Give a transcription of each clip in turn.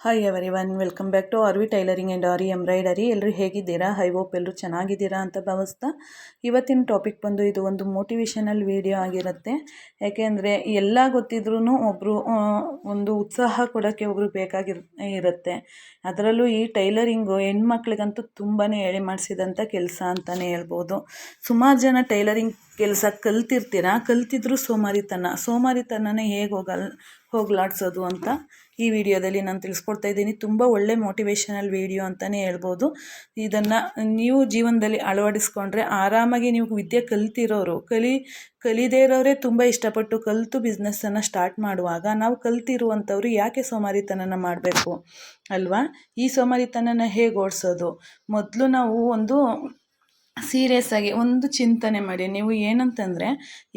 Hi everyone welcome back to RV tailoring and aari embroidery ಎಲ್ಲರೂ ಹೇಗಿದ್ದೀರಾ? High hope ಎಲ್ಲರೂ ಚೆನ್ನಾಗಿದ್ದೀರಾ ಅಂತ ಭಾವಿಸ್ತಾ ಇವತ್ತಿನ ಟಾಪಿಕ್ ಬಂದು ಇದು ಒಂದು ಮೋಟಿವೇಶನಲ್ ವಿಡಿಯೋ ಆಗಿರುತ್ತೆ. ಯಾಕೆಂದರೆ ಎಲ್ಲ ಗೊತ್ತಿದ್ರೂ ಒಬ್ಬರು ಒಂದು ಉತ್ಸಾಹ ಕೊಡೋಕ್ಕೆ ಒಬ್ಬರು ಬೇಕಾಗಿರ್, ಇರುತ್ತೆ. ಅದರಲ್ಲೂ ಈ ಟೈಲರಿಂಗು ಹೆಣ್ಮಕ್ಳಿಗಂತೂ ತುಂಬಾ ಹೇಳಿ ಮಾಡಿಸಿದಂಥ ಕೆಲಸ ಅಂತಲೇ ಹೇಳ್ಬೋದು. ಸುಮಾರು ಜನ ಟೈಲರಿಂಗ್ ಕೆಲಸ ಕಲ್ತಿರ್ತೀರ? ಕಲ್ತಿದ್ರು ಸೋಮಾರಿತನ. ಸೋಮಾರಿತನನೇ ಹೇಗೆ ಹೋಗಲ್, ಹೋಗ್ಲಾಡ್ಸೋದು ಅಂತ ಈ ವಿಡಿಯೋದಲ್ಲಿ ನಾನು ತಿಳಿಸ್ಕೊಡ್ತಾ ಇದ್ದೀನಿ. ತುಂಬ ಒಳ್ಳೆ ಮೋಟಿವೇಶನಲ್ ವಿಡಿಯೋ ಅಂತಲೇ ಹೇಳ್ಬೋದು. ಇದನ್ನು ನೀವು ಜೀವನದಲ್ಲಿ ಅಳವಡಿಸ್ಕೊಂಡ್ರೆ ಆರಾಮಾಗಿ ನೀವು ವಿದ್ಯೆ ಕಲ್ತಿರೋರು, ಕಲಿ, ಕಲಿದೇ ಇರೋರೇ ತುಂಬ ಇಷ್ಟಪಟ್ಟು ಕಲಿತು ಬಿಸ್ನೆಸ್ಸನ್ನು ಸ್ಟಾರ್ಟ್ ಮಾಡುವಾಗ ನಾವು ಕಲ್ತಿರುವಂಥವ್ರು ಯಾಕೆ ಸೋಮಾರಿತನನ ಮಾಡಬೇಕು ಅಲ್ವಾ? ಈ ಸೋಮಾರಿತನನ ಹೇಗೆ ಓಡಿಸೋದು? ಮೊದಲು ನಾವು ಒಂದು ಸೀರಿಯಸ್ ಆಗಿ ಒಂದು ಚಿಂತನೆ ಮಾಡಿ, ನೀವು ಏನಂತಂದರೆ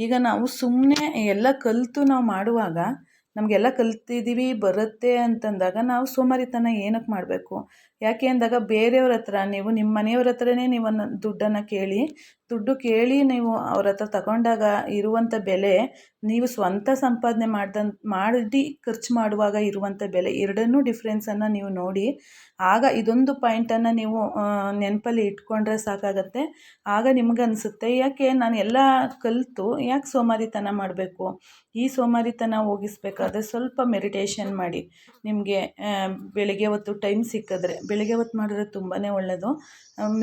ಈಗ ನಾವು ಸುಮ್ಮನೆ ಎಲ್ಲ ಕಲಿತು ನಾವು ಮಾಡುವಾಗ ನಮಗೆಲ್ಲ ಕಲ್ತಿದ್ದೀವಿ ಬರುತ್ತೆ ಅಂತಂದಾಗ ನಾವು ಸೋಮಾರಿತನ ಏನಕ್ಕೆ ಮಾಡಬೇಕು? ಯಾಕೆ ಅಂದಾಗ ಬೇರೆಯವ್ರ ಹತ್ರ, ನೀವು ನಿಮ್ಮ ಮನೆಯವ್ರ ಹತ್ರನೇ ನೀವು ದುಡ್ಡನ್ನು ಕೇಳಿ, ದುಡ್ಡು ಕೇಳಿ ನೀವು ಅವ್ರ ಹತ್ರ ತಗೊಂಡಾಗ ಇರುವಂಥ ಬೆಲೆ ನೀವು ಸ್ವಂತ ಸಂಪಾದನೆ ಮಾಡ್ದಂತ, ಮಾಡಿ ಖರ್ಚು ಮಾಡುವಾಗ ಇರುವಂಥ ಬೆಲೆ ಎರಡನ್ನೂ ಡಿಫ್ರೆನ್ಸನ್ನು ನೀವು ನೋಡಿ, ಆಗ ಇದೊಂದು ಪಾಯಿಂಟನ್ನು ನೀವು ನೆನಪಲ್ಲಿ ಇಟ್ಕೊಂಡ್ರೆ ಸಾಕಾಗತ್ತೆ. ಆಗ ನಿಮಗನ್ಸುತ್ತೆ ಯಾಕೆ ನಾನು ಎಲ್ಲ ಕಲಿತು ಯಾಕೆ ಸೋಮಾರಿತನ ಮಾಡಬೇಕು? ಈ ಸೋಮಾರಿತನ ಹೋಗಿಸ್ಬೇಕಾದ್ರೆ ಸ್ವಲ್ಪ ಮೆಡಿಟೇಷನ್ ಮಾಡಿ. ನಿಮಗೆ ಬೆಳಿಗ್ಗೆ ಹೊತ್ತು ಟೈಮ್ ಸಿಕ್ಕಿದ್ರೆ ಬೆಳಿಗ್ಗೆ ಹೊತ್ತು ಮಾಡಿದ್ರೆ ತುಂಬಾ ಒಳ್ಳೆಯದು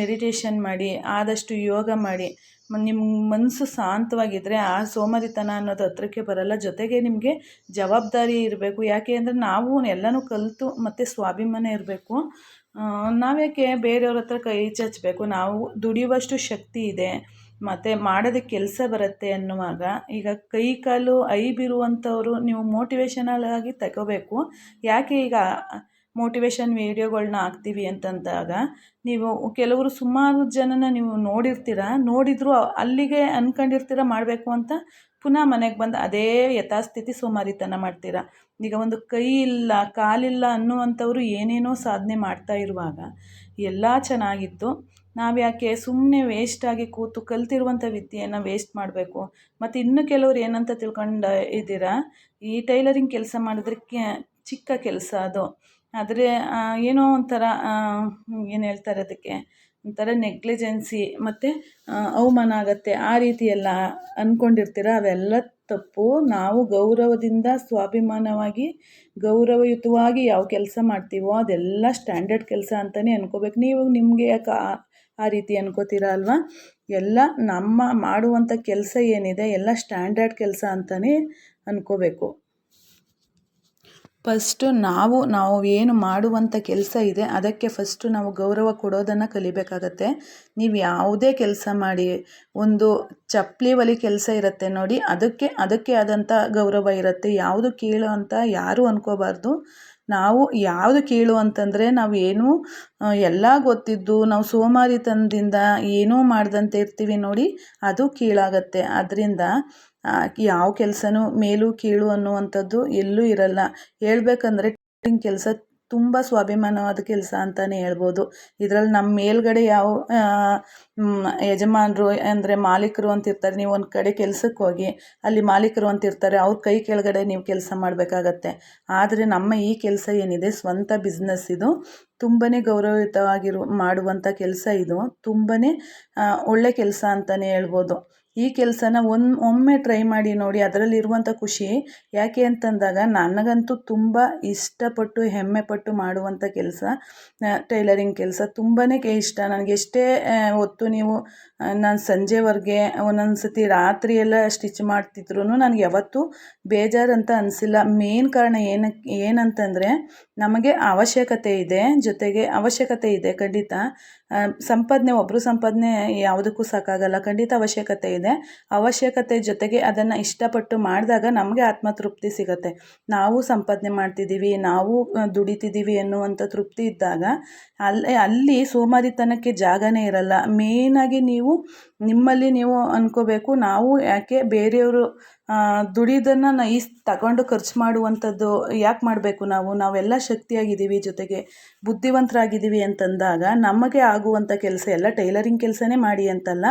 ಮೆಡಿಟೇಷನ್ ಮಾಡಿ, ಆದಷ್ಟು ಯೋಗ ಮಾಡಿ. ನಿಮ್ಮ ಮನಸ್ಸು ಶಾಂತವಾಗಿದ್ದರೆ ಆ ಸೋಮಾರಿತನ ಅನ್ನೋದು ಹತ್ರಕ್ಕೆ ಬರಲ್ಲ. ಜೊತೆಗೆ ನಿಮಗೆ ಜವಾಬ್ದಾರಿ ಇರಬೇಕು. ಯಾಕೆ ಅಂದರೆ ನಾವು ಎಲ್ಲನೂ ಕಲಿತು ಮತ್ತು ಸ್ವಾಭಿಮಾನ ಇರಬೇಕು. ನಾವ್ಯಾಕೆ ಬೇರೆಯವ್ರ ಹತ್ರ ಕೈ ಚಾಚಬೇಕು? ನಾವು ದುಡಿಯುವಷ್ಟು ಶಕ್ತಿ ಇದೆ. ಮತ್ತು ಮಾಡೋದಕ್ಕೆ ಕೆಲಸ ಬರುತ್ತೆ ಅನ್ನುವಾಗ ಈಗ ಕೈ ಕಾಲು ಐಬಿರುವಂಥವ್ರು ನೀವು ಮೋಟಿವೇಶನಲ್ ಆಗಿ ತಗೋಬೇಕು. ಯಾಕೆ ಈಗ ಮೋಟಿವೇಶನ್ ವೀಡಿಯೋಗಳ್ನ ಹಾಕ್ತೀವಿ ಅಂತಂದಾಗ, ನೀವು ಕೆಲವರು ಸುಮಾರು ಜನನ ನೀವು ನೋಡಿರ್ತೀರ, ನೋಡಿದರೂ ಅಲ್ಲಿಗೆ ಅಂದ್ಕೊಂಡಿರ್ತೀರ ಮಾಡಬೇಕು ಅಂತ ಪುನಃ ಮನೆಗೆ ಬಂದು ಅದೇ ಯಥಾಸ್ಥಿತಿ ಸೋಮಾರಿತನ ಮಾಡ್ತೀರ. ಈಗ ಒಂದು ಕೈ ಇಲ್ಲ, ಕಾಲಿಲ್ಲ ಅನ್ನುವಂಥವ್ರು ಏನೇನೋ ಸಾಧನೆ ಮಾಡ್ತಾ ಇರುವಾಗ ಎಲ್ಲ ಚೆನ್ನಾಗಿತ್ತು. ನಾವು ಯಾಕೆ ಸುಮ್ಮನೆ ವೇಸ್ಟಾಗಿ ಕೂತು ಕಲ್ತಿರುವಂಥ ವಿದ್ಯೆಯನ್ನು ವೇಸ್ಟ್ ಮಾಡಬೇಕು. ಮತ್ತು ಇನ್ನು ಕೆಲವರು ಏನಂತ ತಿಳ್ಕೊಂಡು ಇದ್ದೀರಾ, ಈ ಟೈಲರಿಂಗ್ ಕೆಲಸ ಮಾಡಿದ್ರೆ ಚಿಕ್ಕ ಕೆಲಸ ಅದು. ಆದರೆ ಏನೋ ಒಂಥರ ಏನು ಹೇಳ್ತಾರೆ ಅದಕ್ಕೆ, ಒಂಥರ ನೆಗ್ಲಿಜೆನ್ಸಿ ಮತ್ತು ಅವಮಾನ ಆಗುತ್ತೆ, ಆ ರೀತಿ ಎಲ್ಲ ಅಂದ್ಕೊಂಡಿರ್ತೀರ ಅವೆಲ್ಲ ತಪ್ಪು. ನಾವು ಗೌರವದಿಂದ, ಸ್ವಾಭಿಮಾನವಾಗಿ, ಗೌರವಯುತವಾಗಿ ಯಾವ ಕೆಲಸ ಮಾಡ್ತೀವೋ, ಅದೆಲ್ಲ ಸ್ಟ್ಯಾಂಡರ್ಡ್ ಕೆಲಸ ಅಂತಲೇ ಅನ್ಕೋಬೇಕು. ನೀವು ನಿಮಗೆ ಯಾಕೆ ಆ ರೀತಿ ಅನ್ಕೋತೀರ ಅಲ್ವಾ? ಎಲ್ಲ ನಮ್ಮ ಮಾಡುವಂಥ ಕೆಲಸ ಏನಿದೆ, ಎಲ್ಲ ಸ್ಟ್ಯಾಂಡರ್ಡ್ ಕೆಲಸ ಅಂತಲೇ ಅಂದ್ಕೋಬೇಕು ಫಸ್ಟು ನಾವು ನಾವು ಏನು ಮಾಡುವಂಥ ಕೆಲಸ ಇದೆ, ಅದಕ್ಕೆ ಫಸ್ಟು ನಾವು ಗೌರವ ಕೊಡೋದನ್ನು ಕಲಿಬೇಕಾಗತ್ತೆ. ನೀವು ಯಾವುದೇ ಕೆಲಸ ಮಾಡಿ, ಒಂದು ಚಪ್ಪಲಿ ಒಲಿ ಕೆಲಸ ಇರುತ್ತೆ ನೋಡಿ, ಅದಕ್ಕೆ ಅದಕ್ಕೆ ಆದಂಥ ಗೌರವ ಇರುತ್ತೆ. ಯಾವುದು ಕೀಳು ಅಂತ ಯಾರೂ ಅಂದ್ಕೋಬಾರ್ದು ನಾವು ಯಾವುದು ಕೀಳು ಅಂತಂದರೆ ನಾವು ಏನು, ಎಲ್ಲ ಗೊತ್ತಿದ್ದು, ನಾವು ಸೋಮಾರಿತನದಿಂದ ಏನೂ ಮಾಡ್ದಂತೆ ಇರ್ತೀವಿ ನೋಡಿ, ಅದು ಕೀಳಾಗತ್ತೆ. ಅದರಿಂದ ಯಾವ ಕೆಲಸನೂ ಮೇಲು ಕೀಳು ಅನ್ನುವಂಥದ್ದು ಎಲ್ಲೂ ಇರಲ್ಲ. ಹೇಳ್ಬೇಕಂದ್ರೆ ಕೆಲಸ ತುಂಬ ಸ್ವಾಭಿಮಾನವಾದ ಕೆಲಸ ಅಂತಲೇ ಹೇಳ್ಬೋದು. ಇದರಲ್ಲಿ ನಮ್ಮ ಮೇಲ್ಗಡೆ ಯಾವ ಯಜಮಾನರು ಅಂದರೆ ಮಾಲೀಕರು ಅಂತ ಇರ್ತಾರೆ, ನೀವು ಒಂದು ಕಡೆ ಕೆಲಸಕ್ಕೆ ಹೋಗಿ ಅಲ್ಲಿ ಮಾಲೀಕರು ಅಂತ ಇರ್ತಾರೆ, ಅವ್ರ ಕೈ ಕೆಳಗಡೆ ನೀವು ಕೆಲಸ ಮಾಡಬೇಕಾಗತ್ತೆ. ಆದರೆ ನಮ್ಮ ಈ ಕೆಲಸ ಏನಿದೆ, ಸ್ವಂತ ಬಿಸ್ನೆಸ್ ಇದು. ತುಂಬಾ ಗೌರವಯುತವಾಗಿರು ಮಾಡುವಂಥ ಕೆಲಸ ಇದು. ತುಂಬಾ ಒಳ್ಳೆ ಕೆಲಸ ಅಂತಲೇ ಹೇಳ್ಬೋದು. ಈ ಕೆಲಸನ ಒಮ್ಮೆ ಟ್ರೈ ಮಾಡಿ ನೋಡಿ ಅದರಲ್ಲಿರುವಂಥ ಖುಷಿ ಯಾಕೆ ಅಂತಂದಾಗ ನನಗಂತೂ ತುಂಬ ಇಷ್ಟಪಟ್ಟು, ಹೆಮ್ಮೆಪಟ್ಟು ಮಾಡುವಂಥ ಕೆಲಸ ಟೈಲರಿಂಗ್ ಕೆಲಸ ತುಂಬಾ ಇಷ್ಟ. ನನಗೆ ಎಷ್ಟೇ ಹೊತ್ತು ನೀವು ನಾನು ಸಂಜೆವರೆಗೆ ಒಂದೊಂದು ಸತಿ ರಾತ್ರಿ ಎಲ್ಲ ಸ್ಟಿಚ್ ಮಾಡ್ತಿದ್ರು ನನಗೆ ಯಾವತ್ತೂ ಬೇಜಾರಂತ ಅನಿಸಿಲ್ಲ. ಮೇನ್ ಕಾರಣ ಏನಕ್ಕೆ ಏನಂತಂದರೆ ನಮಗೆ ಅವಶ್ಯಕತೆ ಇದೆ, ಜೊತೆಗೆ ಅವಶ್ಯಕತೆ ಇದೆ, ಖಂಡಿತ. ಸಂಪಾದನೆ ಒಬ್ಬರು ಸಂಪಾದನೆ ಯಾವುದಕ್ಕೂ ಸಾಕಾಗಲ್ಲ. ಖಂಡಿತ ಅವಶ್ಯಕತೆ ಇದೆ. ಅವಶ್ಯಕತೆ ಜೊತೆಗೆ ಅದನ್ನು ಇಷ್ಟಪಟ್ಟು ಮಾಡಿದಾಗ ನಮಗೆ ಆತ್ಮತೃಪ್ತಿ ಸಿಗುತ್ತೆ. ನಾವು ಸಂಪಾದನೆ ಮಾಡ್ತಿದ್ದೀವಿ, ನಾವು ದುಡಿತಿದ್ದೀವಿ ಅನ್ನುವಂಥ ತೃಪ್ತಿ ಇದ್ದಾಗ ಅಲ್ಲಿ ಅಲ್ಲಿ ಸೋಮಾರಿತನಕ್ಕೆ ಜಾಗನೇ ಇರಲ್ಲ. ಮೇಯ್ನಾಗಿ ನೀವು ನಿಮ್ಮಲ್ಲಿ ನೀವು ಅಂದ್ಕೋಬೇಕು ನಾವು ಯಾಕೆ ಬೇರೆಯವರು ದುಡಿಯೋದನ್ನು ನಾ ಈ ತಗೊಂಡು ಖರ್ಚು ಮಾಡುವಂಥದ್ದು ಯಾಕೆ ಮಾಡಬೇಕು ನಾವು? ನಾವೆಲ್ಲ ಶಕ್ತಿಯಾಗಿದ್ದೀವಿ ಜೊತೆಗೆ ಬುದ್ಧಿವಂತರಾಗಿದ್ದೀವಿ ಅಂತಂದಾಗ ನಮಗೆ ಆಗುವಂಥ ಕೆಲಸ ಎಲ್ಲ ಟೈಲರಿಂಗ್ ಕೆಲಸನೇ ಮಾಡಿ ಅಂತಲ್ಲ,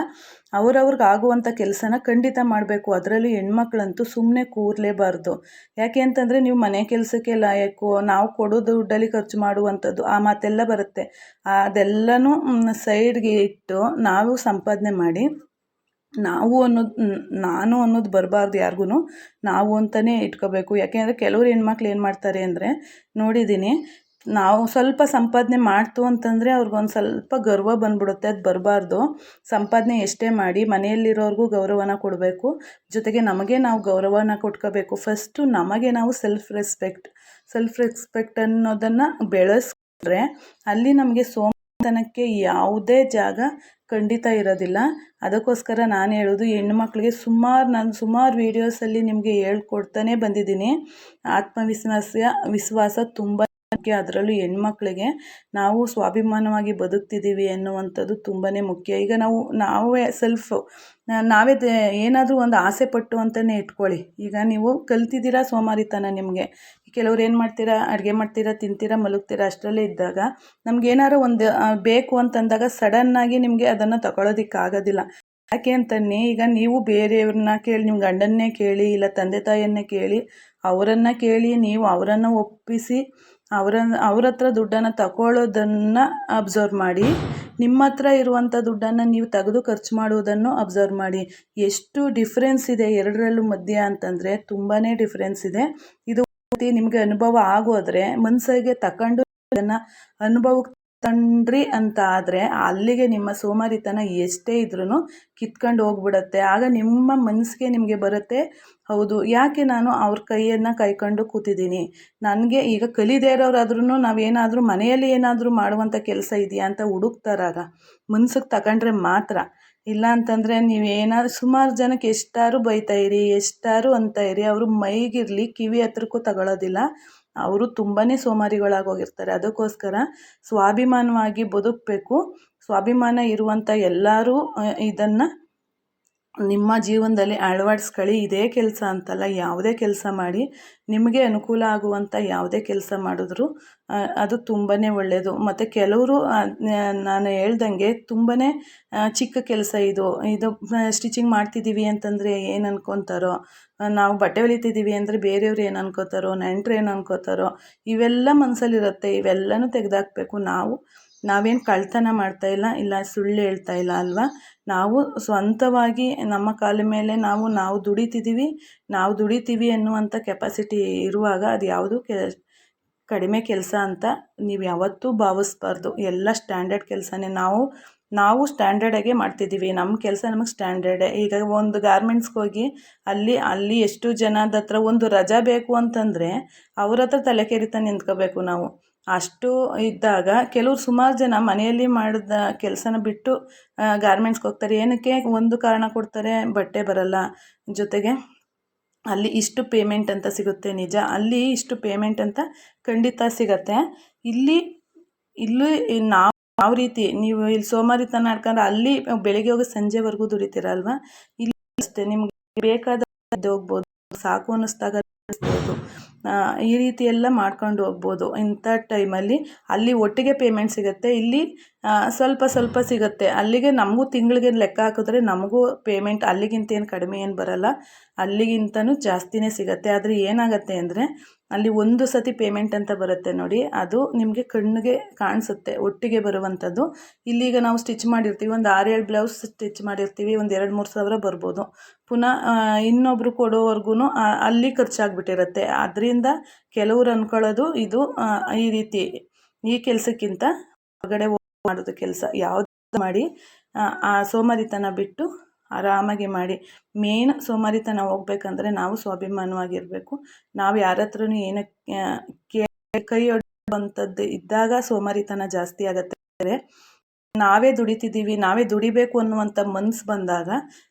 ಅವ್ರವ್ರಿಗೆ ಆಗುವಂಥ ಕೆಲಸನ ಖಂಡಿತ ಮಾಡಬೇಕು. ಅದರಲ್ಲೂ ಹೆಣ್ಮಕ್ಳಂತೂ ಸುಮ್ಮನೆ ಕೂರಲೇಬಾರ್ದು. ಯಾಕೆ ಅಂತಂದರೆ ನೀವು ಮನೆ ಕೆಲಸಕ್ಕೆ ಲಾಯಕ್ಕು ನಾವು ಕೊಡೋ ದುಡ್ಡಲ್ಲಿ ಖರ್ಚು ಮಾಡುವಂಥದ್ದು ಆ ಮಾತೆಲ್ಲ ಬರುತ್ತೆ. ಅದೆಲ್ಲನೂ ಸೈಡ್ಗೆ ಇಟ್ಟು ನಾವು ಸಂಪಾದನೆ ಮಾಡಿ ನಾವು ಅನ್ನೋದು ನಾನು ಅನ್ನೋದು ಬರಬಾರ್ದು ಯಾರಿಗೂ ನಾವು ಅಂತಲೇ ಇಟ್ಕೋಬೇಕು. ಯಾಕೆಂದರೆ ಕೆಲವ್ರು ಹೆಣ್ಮಕ್ಳು ಏನು ಮಾಡ್ತಾರೆ ಅಂದರೆ ನೋಡಿದ್ದೀನಿ ನಾವು ಸ್ವಲ್ಪ ಸಂಪಾದನೆ ಮಾಡ್ತು ಅಂತಂದರೆ ಅವ್ರಿಗೊಂದು ಸ್ವಲ್ಪ ಗರ್ವ ಬಂದ್ಬಿಡುತ್ತೆ, ಅದು ಬರಬಾರ್ದು. ಸಂಪಾದನೆ ಎಷ್ಟೇ ಮಾಡಿ, ಮನೆಯಲ್ಲಿರೋರ್ಗೂ ಗೌರವನ ಕೊಡಬೇಕು. ಜೊತೆಗೆ ನಮಗೆ ನಾವು ಗೌರವನ ಕೊಟ್ಕೋಬೇಕು. ಫಸ್ಟು ನಮಗೆ ನಾವು ಸೆಲ್ಫ್ ರೆಸ್ಪೆಕ್ಟ್ ಸೆಲ್ಫ್ ರೆಸ್ಪೆಕ್ಟ್ ಅನ್ನೋದನ್ನು ಬೆಳೆಸ್ಕೊಂಡ್ರೆ ಅಲ್ಲಿ ನಮಗೆ ಸೋಂಬೇರಿತನಕ್ಕೆ ಯಾವುದೇ ಜಾಗ ಖಂಡಿತ ಇರೋದಿಲ್ಲ. ಅದಕ್ಕೋಸ್ಕರ ನಾನು ಹೇಳೋದು ಹೆಣ್ಮಕ್ಳಿಗೆ ಸುಮಾರು ನಾನು ಸುಮಾರು ವೀಡಿಯೋಸಲ್ಲಿ ನಿಮಗೆ ಹೇಳ್ಕೊಡ್ತಾನೆ ಬಂದಿದ್ದೀನಿ. ಆತ್ಮವಿಶ್ವಾಸ, ವಿಶ್ವಾಸ ತುಂಬ ಮುಖ್ಯ. ಅದರಲ್ಲೂ ಹೆಣ್ಮಕ್ಳಿಗೆ ನಾವು ಸ್ವಾಭಿಮಾನವಾಗಿ ಬದುಕ್ತಿದ್ದೀವಿ ಅನ್ನುವಂಥದ್ದು ತುಂಬಾ ಮುಖ್ಯ. ಈಗ ನಾವು, ನಾವೇ ಸೆಲ್ಫ್ ನಾವೇ ಏನಾದರೂ ಒಂದು ಆಸೆ ಪಟ್ಟು ಅಂತಲೇ ಇಟ್ಕೊಳ್ಳಿ. ಈಗ ನೀವು ಕಲ್ತಿದ್ದೀರಾ ಸೋಮಾರಿತನ ನಿಮಗೆ. ಕೆಲವ್ರು ಏನು ಮಾಡ್ತೀರಾ, ಅಡುಗೆ ಮಾಡ್ತೀರಾ, ತಿಂತೀರಾ, ಮಲಗ್ತೀರಾ, ಅಷ್ಟರಲ್ಲೇ ಇದ್ದಾಗ ನಮ್ಗೆ ಏನಾದ್ರು ಒಂದು ಬೇಕು ಅಂತಂದಾಗ ಸಡನ್ನಾಗಿ ನಿಮಗೆ ಅದನ್ನು ತಗೊಳ್ಳೋದಕ್ಕಾಗೋದಿಲ್ಲ ಯಾಕೆ ಅಂತನ್ನಿ, ಈಗ ನೀವು ಬೇರೆಯವ್ರನ್ನ ಕೇಳಿ ನಿಮ್ಮ ಗಂಡನ್ನೇ ಕೇಳಿ, ಇಲ್ಲ ತಂದೆ ತಾಯಿಯನ್ನೇ ಕೇಳಿ, ಅವರನ್ನು ಕೇಳಿ ನೀವು ಅವರನ್ನು ಒಪ್ಪಿಸಿ ಅವರ ಅವ್ರ ಹತ್ರ ದುಡ್ಡನ್ನು ತಗೊಳ್ಳೋದನ್ನು ಅಬ್ಸರ್ವ್ ಮಾಡಿ ನಿಮ್ಮ ಹತ್ರ ಇರುವಂಥ ದುಡ್ಡನ್ನು ನೀವು ತೆಗೆದು ಖರ್ಚು ಮಾಡುವುದನ್ನು ಅಬ್ಸರ್ವ್ ಮಾಡಿ. ಎಷ್ಟು ಡಿಫ್ರೆನ್ಸ್ ಇದೆ ಎರಡರಲ್ಲೂ ಮಧ್ಯ ಅಂತಂದರೆ ತುಂಬಾ ಡಿಫ್ರೆನ್ಸ್ ಇದೆ. ಇದು ನಿಮಗೆ ಅನುಭವ ಆಗೋದ್ರೆ ಮನಸ್ಸಿಗೆ ತಕೊಂಡು ಅದನ್ನು ಅನುಭವಕ್ಕೆ ತಂಡ್ರಿ ಅಂತ ಆದರೆ ಅಲ್ಲಿಗೆ ನಿಮ್ಮ ಸೋಮಾರಿತನ ಎಷ್ಟೇ ಇದ್ರೂ ಕಿತ್ಕೊಂಡು ಹೋಗ್ಬಿಡತ್ತೆ. ಆಗ ನಿಮ್ಮ ಮನಸ್ಸಿಗೆ ನಿಮಗೆ ಬರುತ್ತೆ. ಹೌದು, ಯಾಕೆ ನಾನು ಅವ್ರ ಕೈಯನ್ನು ಕೈಕೊಂಡು ಕೂತಿದ್ದೀನಿ? ನನಗೆ ಈಗ ಕಲಿದೇ ಇರೋರಾದ್ರೂ ನಾವೇನಾದರೂ ಮನೆಯಲ್ಲಿ ಏನಾದರೂ ಮಾಡುವಂಥ ಕೆಲಸ ಇದೆಯಾ ಅಂತ ಹುಡುಕ್ತಾರಾಗ ಮನ್ಸಿಗೆ ತಗೊಂಡ್ರೆ ಮಾತ್ರ. ಇಲ್ಲ ಅಂತಂದರೆ ನೀವು ಏನಾದ್ರು ಸುಮಾರು ಜನಕ್ಕೆ ಎಷ್ಟಾದ್ರು ಬೈತಾ ಇರಿ ಎಷ್ಟಾರು ಅಂತ ಇರಿ, ಅವರು ಮೈಗಿರಲಿ ಕಿವಿ ಹತ್ರಕ್ಕೂ ತಗೊಳ್ಳೋದಿಲ್ಲ ಅವರು ತುಂಬಾ ಸೋಮಾರಿಗಳಾಗೋಗಿರ್ತಾರೆ ಅದಕ್ಕೋಸ್ಕರ ಸ್ವಾಭಿಮಾನವಾಗಿ ಬದುಕಬೇಕು. ಸ್ವಾಭಿಮಾನ ಇರುವಂಥ ಎಲ್ಲರೂ ಇದನ್ನು ನಿಮ್ಮ ಜೀವನದಲ್ಲಿ ಅಳವಡಿಸ್ಕೊಳ್ಳಿ. ಇದೇ ಕೆಲಸ ಅಂತಲ್ಲ, ಯಾವುದೇ ಕೆಲಸ ಮಾಡಿ ನಿಮಗೆ ಅನುಕೂಲ ಆಗುವಂಥ ಯಾವುದೇ ಕೆಲಸ ಮಾಡಿದ್ರು ಅದು ತುಂಬಾ ಒಳ್ಳೆಯದು ಮತ್ತು ಕೆಲವರು ನಾನು ಹೇಳ್ದಂಗೆ ತುಂಬಾ ಚಿಕ್ಕ ಕೆಲಸ ಇದು. ಇದು ಸ್ಟಿಚಿಂಗ್ ಮಾಡ್ತಿದ್ದೀವಿ ಅಂತಂದರೆ ಏನು ಅನ್ಕೊತಾರೋ ನಾವು ಬಟ್ಟೆ ಹೊಲಿತಿದ್ದೀವಿ ಅಂದರೆ ಬೇರೆಯವ್ರು ಏನು ಅನ್ಕೋತಾರೋ, ನೆಂಟ್ರು ಏನು ಅನ್ಕೋತಾರೋ, ಇವೆಲ್ಲ ಮನಸ್ಸಲ್ಲಿರುತ್ತೆ ಇವೆಲ್ಲನೂ ತೆಗೆದಾಕಬೇಕು. ನಾವು ನಾವೇನು ಕಳ್ಳತನ ಮಾಡ್ತಾ ಇಲ್ಲ ಇಲ್ಲ ಸುಳ್ಳು ಹೇಳ್ತಾ ಇಲ್ಲ ಅಲ್ವಾ? ನಾವು ಸ್ವಂತವಾಗಿ ನಮ್ಮ ಕಾಲ ಮೇಲೆ ನಾವು ನಾವು ದುಡಿತಿದ್ದೀವಿ ನಾವು ದುಡಿತೀವಿ ಅನ್ನುವಂಥ ಕೆಪಾಸಿಟಿ ಇರುವಾಗ ಅದು ಯಾವುದು ಕೆ, ಕಡಿಮೆ ಕೆಲಸ ಅಂತ ನೀವು ಯಾವತ್ತೂ ಭಾವಿಸ್ಬಾರ್ದು. ಎಲ್ಲ ಸ್ಟ್ಯಾಂಡರ್ಡ್ ಕೆಲಸನೇ ನಾವು ನಾವು ಸ್ಟ್ಯಾಂಡರ್ಡಾಗೆ ಮಾಡ್ತಿದ್ದೀವಿ ನಮ್ಮ ಕೆಲಸ ನಮಗೆ ಸ್ಟ್ಯಾಂಡರ್ಡೇ ಈಗ ಒಂದು ಗಾರ್ಮೆಂಟ್ಸ್ಗೆ ಹೋಗಿ ಅಲ್ಲಿ ಅಲ್ಲಿ ಎಷ್ಟು ಜನದ ಹತ್ರ ಒಂದು ರಜಾ ಬೇಕು ಅಂತಂದರೆ ಅವ್ರ ಹತ್ರ ತಲೆ ಕೆರಿತ ನಿಂತ್ಕೋಬೇಕು ನಾವು. ಅಷ್ಟು ಇದ್ದಾಗ ಕೆಲವ್ರು ಸುಮಾರು ಜನ ಮನೆಯಲ್ಲಿ ಮಾಡಿದ ಕೆಲಸನ ಬಿಟ್ಟು ಗಾರ್ಮೆಂಟ್ಸ್ಗೆ ಹೋಗ್ತಾರೆ. ಏನಕ್ಕೆ? ಒಂದು ಕಾರಣ ಕೊಡ್ತಾರೆ, ಬಟ್ಟೆ ಬರಲ್ಲ. ಜೊತೆಗೆ ಅಲ್ಲಿ ಇಷ್ಟು ಪೇಮೆಂಟ್ ಅಂತ ಸಿಗುತ್ತೆ, ನಿಜ. ಅಲ್ಲಿ ಇಷ್ಟು ಪೇಮೆಂಟ್ ಅಂತ ಖಂಡಿತ ಸಿಗತ್ತೆ. ಇಲ್ಲಿ ಇಲ್ಲಿ ನಾವು ಯಾವ ರೀತಿ, ನೀವು ಇಲ್ಲಿ ಸೋಮಾರಿತನ ಆಡ್ಕೊಂಡ್ರೆ ಅಲ್ಲಿ ಬೆಳಿಗ್ಗೆ ಹೋಗಿ ಸಂಜೆವರೆಗೂ ದುಡಿತೀರಲ್ವ ಇಲ್ಲಿ ಅಷ್ಟೇ, ನಿಮ್ಗೆ ಬೇಕಾದ ಹೋಗ್ಬೋದು. ಸಾಕು ಅನ್ನಿಸ್ದಾಗ ಈ ರೀತಿ ಎಲ್ಲ ಮಾಡ್ಕೊಂಡು ಹೋಗ್ಬೋದು. ಇಂಥ ಟೈಮಲ್ಲಿ ಅಲ್ಲಿ ಒಟ್ಟಿಗೆ ಪೇಮೆಂಟ್ ಸಿಗುತ್ತೆ, ಇಲ್ಲಿ ಸ್ವಲ್ಪ ಸ್ವಲ್ಪ ಸಿಗುತ್ತೆ. ಅಲ್ಲಿಗೆ ನಮಗೂ ತಿಂಗಳಿಗೆ ಲೆಕ್ಕ ಹಾಕಿದ್ರೆ ನಮಗೂ ಪೇಮೆಂಟ್ ಅಲ್ಲಿಗಿಂತ ಏನು ಕಡಿಮೆ ಏನು ಬರಲ್ಲ. ಅಲ್ಲಿಗಿಂತಲೂ ಜಾಸ್ತಿನೇ ಸಿಗುತ್ತೆ. ಆದರೆ ಏನಾಗುತ್ತೆ ಅಂದರೆ ಅಲ್ಲಿ ಒಂದು ಸತಿ ಪೇಮೆಂಟ್ ಅಂತ ಬರುತ್ತೆ ನೋಡಿ. ಅದು ನಿಮಗೆ ಕಣ್ಣಿಗೆ ಕಾಣಿಸುತ್ತೆ, ಒಟ್ಟಿಗೆ ಬರುವಂಥದ್ದು. ಇಲ್ಲಿಗ ನಾವು ಸ್ಟಿಚ್ ಮಾಡಿರ್ತೀವಿ, ಒಂದು ಆರೇಳು ಬ್ಲೌಸ್ ಸ್ಟಿಚ್ ಮಾಡಿರ್ತೀವಿ, ಒಂದು ಎರಡು ಮೂರು ಸಾವಿರ ಬರ್ಬೋದು. ಪುನಃ ಇನ್ನೊಬ್ರು ಕೊಡೋವರೆಗೂ ಅಲ್ಲಿ ಖರ್ಚಾಗ್ಬಿಟ್ಟಿರುತ್ತೆ. ಅದರಿಂದ ಕೆಲವರು ಅಂದ್ಕೊಳ್ಳೋದು ಇದು ಈ ರೀತಿ, ಈ ಕೆಲಸಕ್ಕಿಂತ ಹೊರಗಡೆ ಮಾಡೋದು ಕೆಲಸ. ಯಾವುದು ಮಾಡಿ ಆ ಸೋಮಾರಿತನ ಬಿಟ್ಟು ಆರಾಮಾಗಿ ಮಾಡಿ. ಮೇನ್ ಸೋಮಾರಿತನ ಹೋಗ್ಬೇಕಂದ್ರೆ ನಾವು ಸ್ವಾಭಿಮಾನವಾಗಿರಬೇಕು. ನಾವು ಯಾರ ಹತ್ರನೂ ಏನಕ್ಕೆ ಕೈ ಇದ್ದಾಗ ಸೋಮಾರಿತನ ಜಾಸ್ತಿ ಆಗುತ್ತೆ. ನಾವೇ ದುಡಿತಿದ್ದೀವಿ, ನಾವೇ ದುಡಿಬೇಕು ಅನ್ನುವಂಥ ಮನಸ್ಸು ಬಂದಾಗ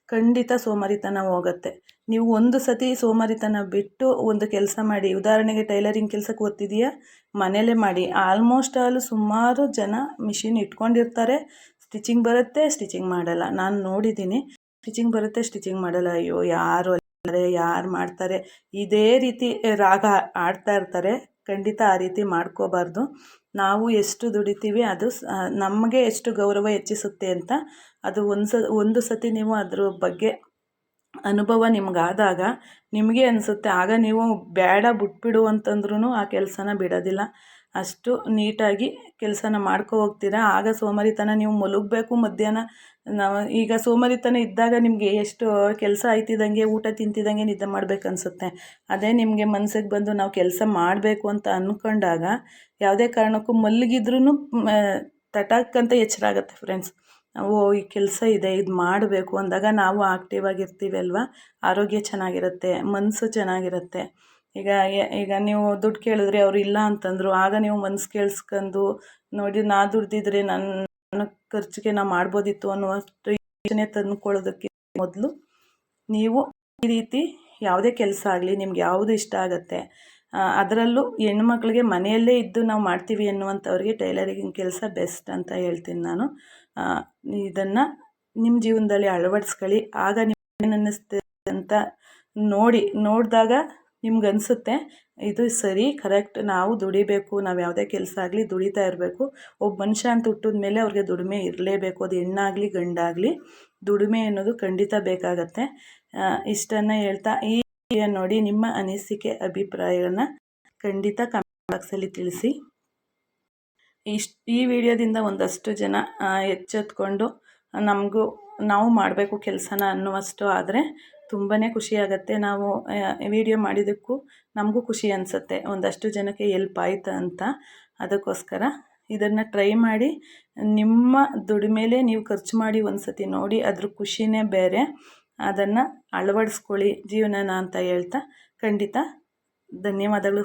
ಖಂಡಿತ ಸೋಮಾರಿತನ ಹೋಗುತ್ತೆ. ನೀವು ಒಂದು ಸತಿ ಸೋಮಾರಿತನ ಬಿಟ್ಟು ಒಂದು ಕೆಲಸ ಮಾಡಿ, ಉದಾಹರಣೆಗೆ ಟೈಲರಿಂಗ್ ಕೆಲಸಕ್ಕೆ ಓದ್ತಿದೆಯಾ ಮನೇಲೇ ಮಾಡಿ. ಆಲ್ಮೋಸ್ಟ್ ಆಲ್ ಸುಮಾರು ಜನ ಮಿಷಿನ್ ಇಟ್ಕೊಂಡಿರ್ತಾರೆ. ಸ್ಟಿಚಿಂಗ್ ಬರುತ್ತೆ, ಸ್ಟಿಚಿಂಗ್ ಮಾಡಲ್ಲ. ನಾನು ನೋಡಿದ್ದೀನಿ. ಸ್ಟಿಚಿಂಗ್ ಬರುತ್ತೆ ಸ್ಟಿಚಿಂಗ್ ಮಾಡಲ್ಲ. ಅಯ್ಯೋ, ಯಾರು ಯಾರು ಮಾಡ್ತಾರೆ? ಇದೇ ರೀತಿ ರಾಗ ಆಡ್ತಾ ಇರ್ತಾರೆ. ಖಂಡಿತ ಆ ರೀತಿ ಮಾಡ್ಕೋಬಾರ್ದು. ನಾವು ಎಷ್ಟು ದುಡಿತೀವಿ ಅದು ನಮಗೆ ಎಷ್ಟು ಗೌರವ ಹೆಚ್ಚಿಸುತ್ತೆ ಅಂತ ಅದು ಒಂದು ಸ ಒಂದು ಸತಿ ನೀವು ಅದ್ರ ಬಗ್ಗೆ ಅನುಭವ ನಿಮ್ಗಾದಾಗ ನಿಮಗೆ ಅನಿಸುತ್ತೆ, ಆಗ ನೀವು ಬೇಡ ಬಿಟ್ಬಿಡು ಅಂತಂದ್ರೂ ಆ ಕೆಲಸನ ಬಿಡೋದಿಲ್ಲ. ಅಷ್ಟು ನೀಟಾಗಿ ಕೆಲಸನ ಮಾಡ್ಕೊ ಹೋಗ್ತೀರಾ? ಆಗ ಸೋಮಾರಿತನ ನೀವು ಮಲಗಬೇಕು ಮಧ್ಯಾಹ್ನ ನಾವು ಈಗ ಸೋಮಾರಿತನ ಇದ್ದಾಗ ನಿಮಗೆ ಎಷ್ಟು ಕೆಲಸ ಆಯ್ತಿದ್ದಂಗೆ ಊಟ ತಿಂತಿದ್ದಂಗೆ ನಿದ್ದೆ ಮಾಡ್ಬೇಕು ಅನಿಸುತ್ತೆ ಅದೇ ನಿಮಗೆ ಮನ್ಸಿಗೆ ಬಂದು ನಾವು ಕೆಲಸ ಮಾಡಬೇಕು ಅಂತ ಅಂದ್ಕೊಂಡಾಗ ಯಾವುದೇ ಕಾರಣಕ್ಕೂ ಮಲಗಿದ್ರೂ ತಟಕ್ಕಂತ ಎಚ್ಚರ ಆಗುತ್ತೆ ಫ್ರೆಂಡ್ಸ್ ಓ, ಈ ಕೆಲಸ ಇದೆ, ಇದು ಮಾಡಬೇಕು ಅಂದಾಗ ನಾವು ಆಕ್ಟಿವ್ ಆಗಿರ್ತೀವಿ ಅಲ್ವಾ? ಆರೋಗ್ಯ ಚೆನ್ನಾಗಿರುತ್ತೆ ಮನಸ್ಸು ಚೆನ್ನಾಗಿರುತ್ತೆ. ಈಗ ಈಗ ನೀವು ದುಡ್ಡು ಕೇಳಿದ್ರೆ ಅವರು ಇಲ್ಲ ಅಂತಂದರು, ಆಗ ನೀವು ಮನ್ಸು ಕೇಳಿಸ್ಕೊಂಡು ನೋಡಿ ನಾ ದುಡ್ದಿದ್ರೆ ನನ್ನ ಖರ್ಚಿಗೆ ನಾವು ಮಾಡ್ಬೋದಿತ್ತು ಅನ್ನುವಷ್ಟು ಯೋಚನೆ ತಂದುಕೊಳ್ಳೋದಕ್ಕೆ ಮೊದಲು ನೀವು ಈ ರೀತಿ ಯಾವುದೇ ಕೆಲಸ ಆಗಲಿ, ನಿಮ್ಗೆ ಯಾವುದು ಇಷ್ಟ ಆಗುತ್ತೆ ಅದರಲ್ಲೂ ಹೆಣ್ಮಕ್ಳಿಗೆ ಮನೆಯಲ್ಲೇ ಇದ್ದು ನಾವು ಮಾಡ್ತೀವಿ ಅನ್ನುವಂಥವ್ರಿಗೆ ಟೈಲರಿಂಗ್ ಕೆಲಸ ಬೆಸ್ಟ್ ಅಂತ ಹೇಳ್ತೀನಿ ನಾನು. ಇದನ್ನು ನಿಮ್ಮ ಜೀವನದಲ್ಲಿ ಅಳವಡಿಸ್ಕೊಳ್ಳಿ. ಆಗ ನಿಮ್ಗೆ ಏನು ಅಂತ ನೋಡಿ, ನೋಡಿದಾಗ ನಿಮ್ಗೆ ಅನಿಸುತ್ತೆ ಇದು ಸರಿ, ಕರೆಕ್ಟ್. ನಾವು ದುಡಿಬೇಕು. ನಾವು ಯಾವುದೇ ಕೆಲಸ ಆಗಲಿ ದುಡಿತಾ ಇರಬೇಕು. ಒಬ್ಬ ಮನುಷ್ಯ ಅಂತ ಹುಟ್ಟಿದ ಮೇಲೆ ಅವ್ರಿಗೆ ದುಡಿಮೆ ಇರಲೇಬೇಕು. ಅದು ಹೆಣ್ಣಾಗಲಿ, ಗಂಡಾಗಲಿ, ದುಡಿಮೆ ಅನ್ನೋದು ಖಂಡಿತ ಬೇಕಾಗತ್ತೆ. ಇಷ್ಟನ್ನು ಹೇಳ್ತಾ ಈ ನೋಡಿ ನಿಮ್ಮ ಅನಿಸಿಕೆ, ಅಭಿಪ್ರಾಯಗಳನ್ನ ಖಂಡಿತ ಕಮೆಂಟ್ ಬಾಕ್ಸಲ್ಲಿ ತಿಳಿಸಿ. ಇಷ್ಟು, ಈ ವಿಡಿಯೋದಿಂದ ಒಂದಷ್ಟು ಜನ ಎಚ್ಚೆತ್ಕೊಂಡು ನಮಗೂ, ನಾವು ಮಾಡಬೇಕು ಕೆಲಸನ ಅನ್ನುವಷ್ಟು ಆದರೆ ತುಂಬಾ ಖುಷಿಯಾಗತ್ತೆ ನಾವು ವಿಡಿಯೋ ಮಾಡಿದ್ದಕ್ಕೂ ನಮಗೂ ಖುಷಿ ಅನಿಸುತ್ತೆ. ಒಂದಷ್ಟು ಜನಕ್ಕೆ ಎಲ್ಪ್ ಆಯಿತು ಅಂತ. ಅದಕ್ಕೋಸ್ಕರ ಇದನ್ನು ಟ್ರೈ ಮಾಡಿ. ನಿಮ್ಮ ದುಡಿಮೇಲೆ ನೀವು ಖರ್ಚು ಮಾಡಿ ಒಂದು ಸತಿ ನೋಡಿ. ಅದ್ರ ಖುಷಿನೇ ಬೇರೆ. ಅದನ್ನು ಅಳವಡಿಸ್ಕೊಳ್ಳಿ ಜೀವನನ ಅಂತ ಹೇಳ್ತಾ ಖಂಡಿತ ಧನ್ಯವಾದಗಳು.